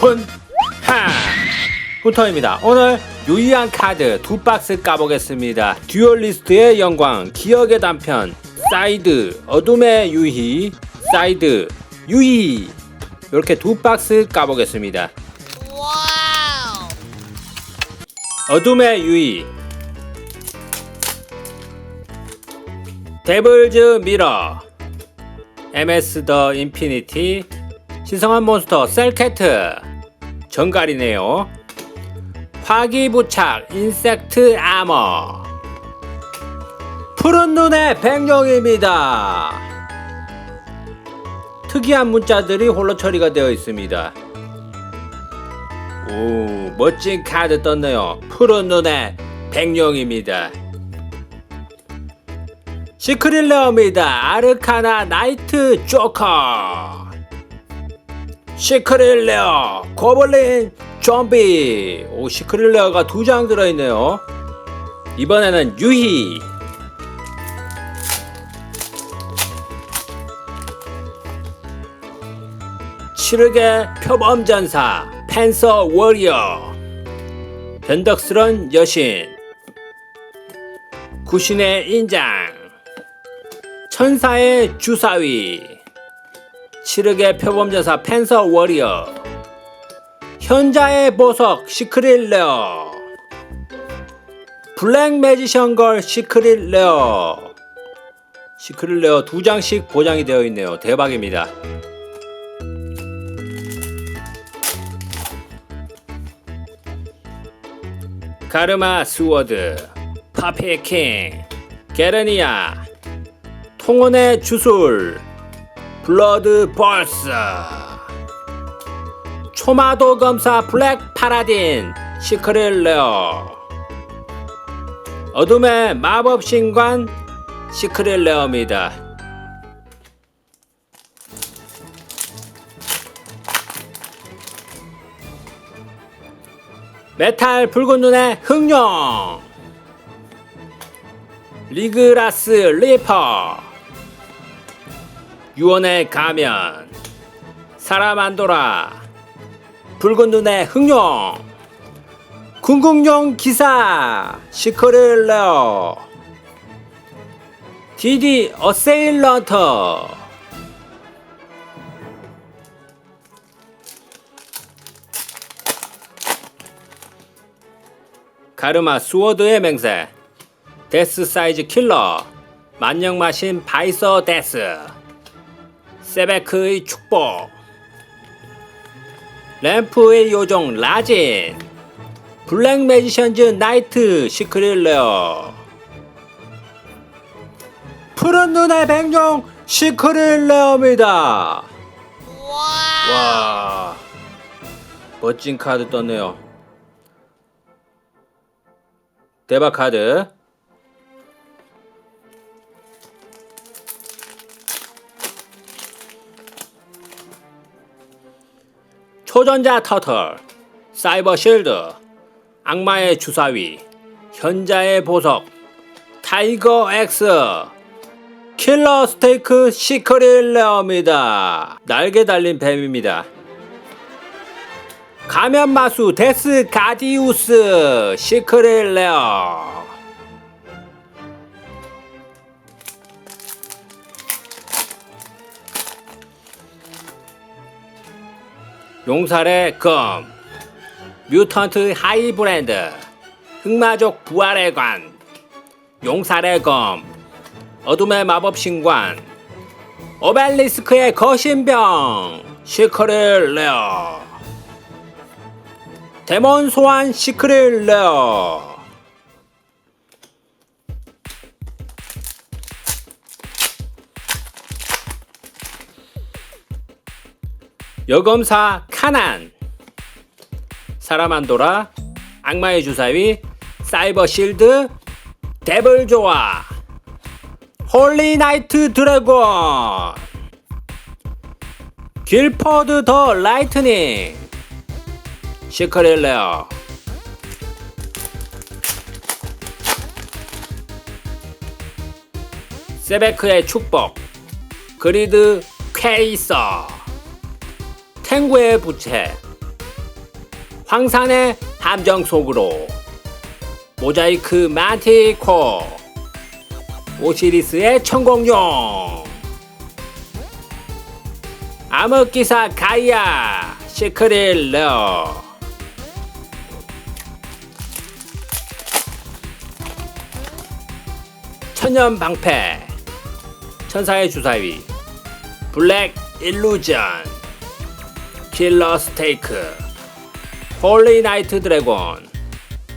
훈하 훈터입니다. 오늘 유의한 카드 두 박스 까보겠습니다. 듀얼리스트의 영광, 기억의 단편, 사이드, 어둠의 유희, 사이드, 유희. 이렇게 두 박스 까보겠습니다. 어둠의 유희. 데블즈 미러 MS 더 인피니티 신성한 몬스터 셀캐트 정갈이네요. 화기부착 인섹트 아머 푸른 눈의 백령입니다. 특이한 문자들이 홀로 처리가 되어 있습니다. 오 멋진 카드 떴네요. 푸른 눈의 백령입니다. 시크릴레어입니다. 아르카나 나이트 조커. 시크릴레어 고블린 좀비. 오 시크릴레어가 두 장 들어있네요. 이번에는 유희. 치르게 표범전사 펜서 워리어 변덕스런 여신 구신의 인장 천사의 주사위 치르게 표범전사 펜서 워리어. 현자의 보석 시크릿 레어. 블랙 매지션 걸 시크릿 레어. 시크릿 레어 두 장씩 보장이 되어 있네요. 대박입니다. 가르마 스워드 파피킹 게르니아 통원의 주술 블러드 벌스. 초마도 검사 블랙 파라딘 시크릿 레어. 어둠의 마법 신관 시크릿 레어입니다. 메탈 붉은 눈의 흑룡. 리그라스 리퍼 유언의 가면 사라만도라 붉은 눈의 흑룡 궁극용 기사 시크릴레어. 디디 어세일런터. 가르마 스워드의 맹세 데스 사이즈 킬러 만영마신 바이서 데스 세베크의 축복. 램프의 요정 라진 블랙 매지션즈 나이트 시크릿 레어 푸른 눈의 백룡 시크릿 레어입니다. 와. 멋진 카드 떴네요. 대박 카드 초전자 터틀, 사이버 실드, 악마의 주사위, 현자의 보석, 타이거 X, 킬러 스테이크 시크릿 레어입니다. 날개 달린 뱀입니다. 가면 마수 데스 가디우스 시크릿 레어. 용살의 검 뮤턴트 하이브랜드 흑마족 부활의 관 용살의 검 어둠의 마법 신관 오벨리스크의 거신병 시크릿 레어 데몬 소환 시크릿 레어 여검사 카난. 사라만도라 악마의 주사위 사이버 실드 데블 조아. 홀리 나이트 드래곤. 길퍼드 더 라이트닝. 시크릿 레어. 세베크의 축복. 그리드 퀘이서 탱고의 부채 황산의 함정 속으로 모자이크 마티코 오시리스의 천공룡 암흑기사 가이아 시크릴러. 천년 방패 천사의 주사위 블랙 일루전 킬러 스테이크 홀리 나이트 드래곤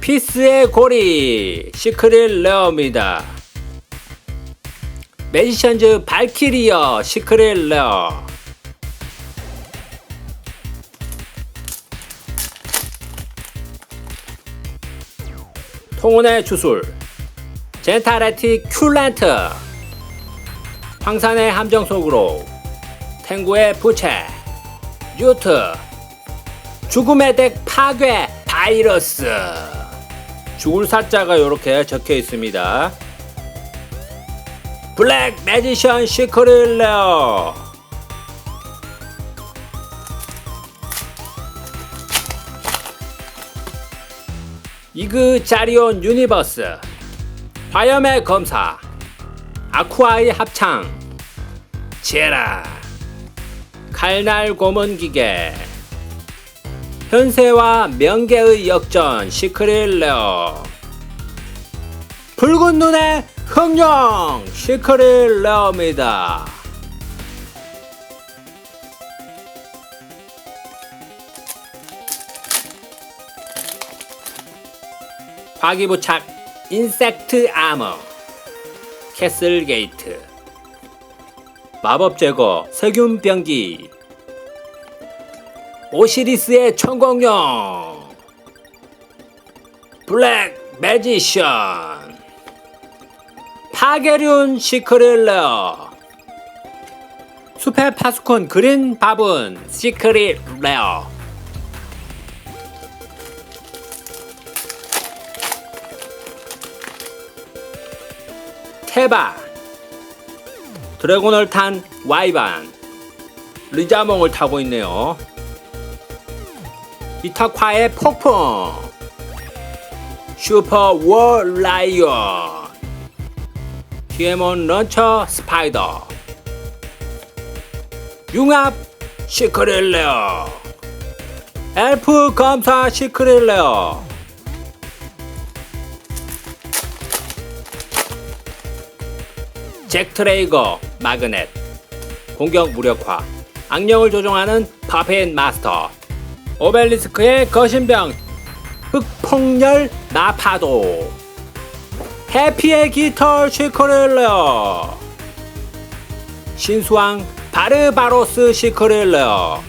피스의 고리 시크릿 레어입니다. 매지션즈 발키리어 시크릿 레어. 통혼의 주술 젠타레티 큐란트 황산의 함정 속으로 탱구의 부채 유트 죽음의 덱 파괴 바이러스. 죽을 사자가 이렇게 적혀 있습니다. 블랙 매지션 시크릿 레어 이그 자리온 유니버스. 화염의 검사. 아쿠아의 합창. 제라 칼날 고문 기계. 현세와 명계의 역전 시크릿 레어 붉은 눈의 흥룡 시크릿 레어입니다. 화기부착 인섹트 아머. 캐슬 게이트. 마법 제거 세균 병기 오시리스의 천공룡. 블랙 매지션. 파괴륜 시크릿 레어 숲의 파수콘 그린 바분 시크릿 레어 테바. 드래곤을 탄 와이반. 리자몽을 타고 있네요 이타콰의 폭풍. 슈퍼 월 라이언. 티에몬 런처 스파이더. 융합 시크릴레어. 엘프 검사 시크릴레어. 잭 트레이거 마그넷. 공격 무력화. 악령을 조종하는 파페인 마스터 오벨리스크의 거신병 흑폭렬 나파도. 해피의 깃털 시크릴러. 신수왕 바르바로스 시크릴러.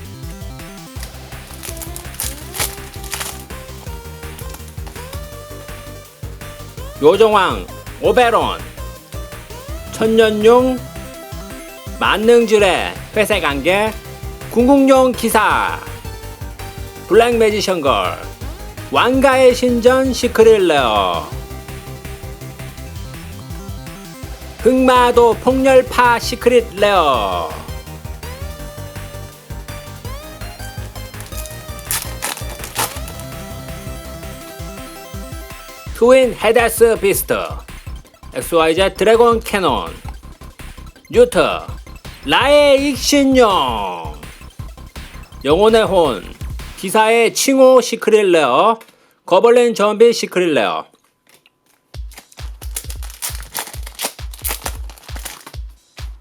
요정왕 오베론. 천년용 만능질의 회색 안개 궁극용 기사 블랙 매지션 걸 왕가의 신전 시크릴러 흑마도 폭렬파 시크릿 레어 트윈 헤데스 비스트 XYZ 드래곤 캐논 뉴트 라의 익신용 영혼의 혼 기사의 칭호 시크릴레어 거벌렌 전비 시크릴레어.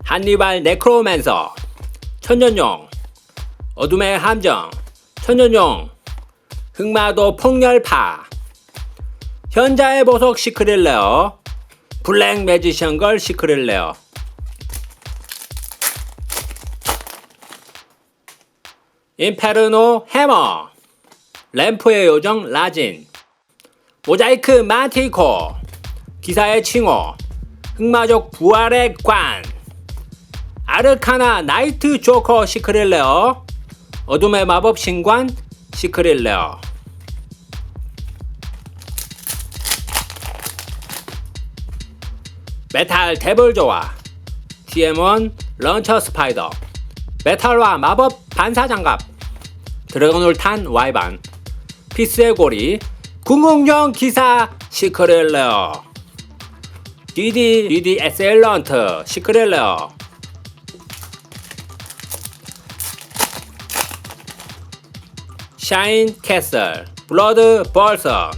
한니발 네크로맨서 천년용. 어둠의 함정 천년용. 흑마도 폭렬파. 현자의 보석 시크릴레어 블랙 매지션 걸 시크릴레어 인페르노 해머 램프의 요정 라진 모자이크 마티코 기사의 칭호 흑마족 부활의 관 아르카나 나이트 조커 시크릴레어 어둠의 마법 신관 시크릴레어. 메탈 데블조와 TM1 런처 스파이더 메탈과 마법 반사장갑 드래곤을 탄 와이반 피스의 고리 궁극용 기사 시크릿 레어 DD DD 엑셀런트 시크릿 레어. 샤인 캐슬 블러드 벌서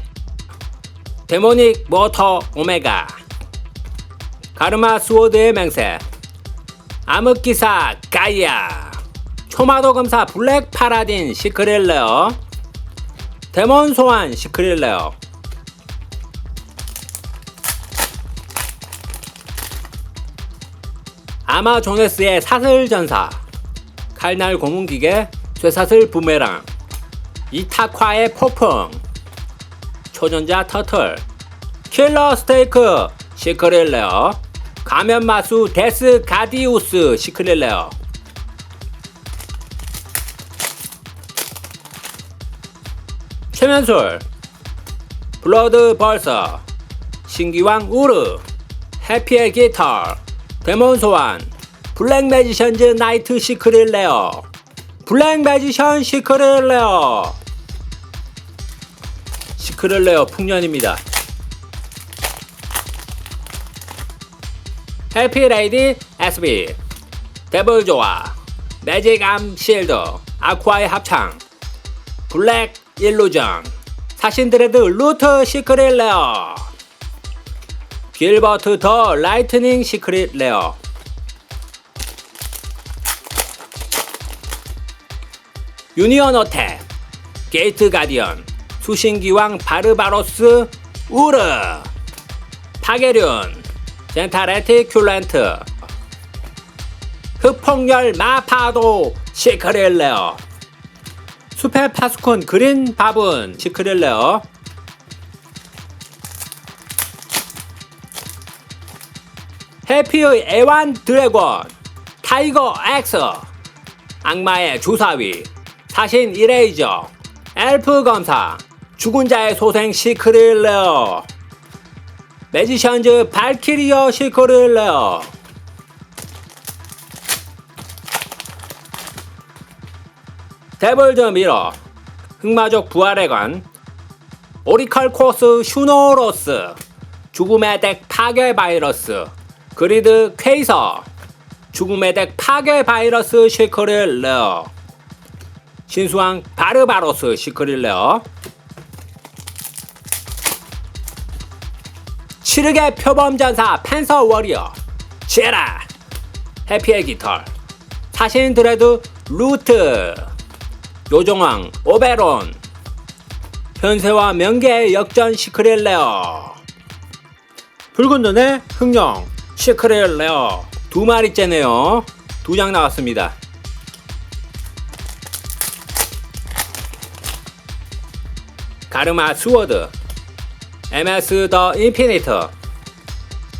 데모닉 모터 오메가 가르마 스워드의 맹세 암흑기사 가이아 초마도 검사 블랙 파라딘 시크릿 레어 데몬 소환 시크릿 레어 아마조네스의 사슬 전사 칼날 고문기계 쇠사슬 부메랑 이타콰의 폭풍 초전자 터틀 킬러 스테이크 시크릿 레어 가면 마수 데스 가디우스 시크릿 레어 최면술 블러드 벌서 신기왕 우르 해피의 기타 데몬 소환 블랙 매지션즈 나이트 시크릿 레어 블랙 매지션 시크릿 레어. 시크릿 레어 풍년입니다. 해피 레이디 SB 데블 조아 매직 암 실드 아쿠아의 합창 블랙 일루전. 사신 드레드 루트 시크릿 레어. 길버트 더 라이트닝 시크릿 레어. 유니언 어택. 게이트 가디언. 수신기왕 바르바로스 우르. 파게륜. 젠타레티 큐렌트. 흑폭열 마파도 시크릿 레어 숲의 파스콘 그린 밥은 시크릿 레어. 해피의 애완 드래곤 타이거 엑스 악마의 주사위 사신 이레이저 엘프 검사 죽은 자의 소생 시크릿 레어. 매지션즈 발키리어 시크릿 레어 데블드 미러 흑마족 부활의 관 오리칼 코스 슈노로스 죽음의 덱 파괴 바이러스 그리드 퀘이서 죽음의 덱 파괴 바이러스 시크릿 레어 신수왕 바르바로스 시크릿 레어 치르게 표범전사 펜서 워리어 제라 해피의 깃털 사신 드레드 루트 요정왕 오베론. 현세와 명계의 역전 시크릿 레어. 붉은 눈의 흑룡 시크릿 레어. 두 마리째네요. 두 장 나왔습니다. 가르마 스워드. MS 더 인피니트.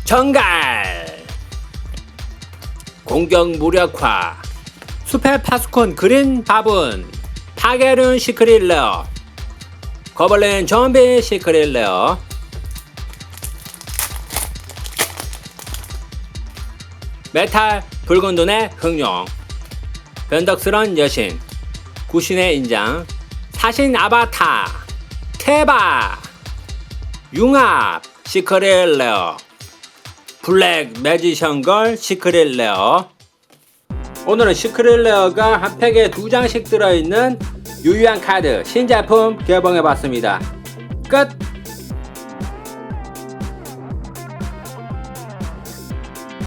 정갈. 공격 무력화. 숲의 파스콘 그린 바분 파게룬 시크릿 레어 거벌린 좀비 시크릿 레어 메탈 붉은 눈의 흑룡. 변덕스런 여신. 구신의 인장. 사신 아바타. 테바. 융합 시크릿 레어 블랙 매지션 걸 시크릿 레어 오늘은 시크릿 레어가 한 팩에 두 장씩 들어있는 유효한 카드 신제품 개봉해 봤습니다. 끝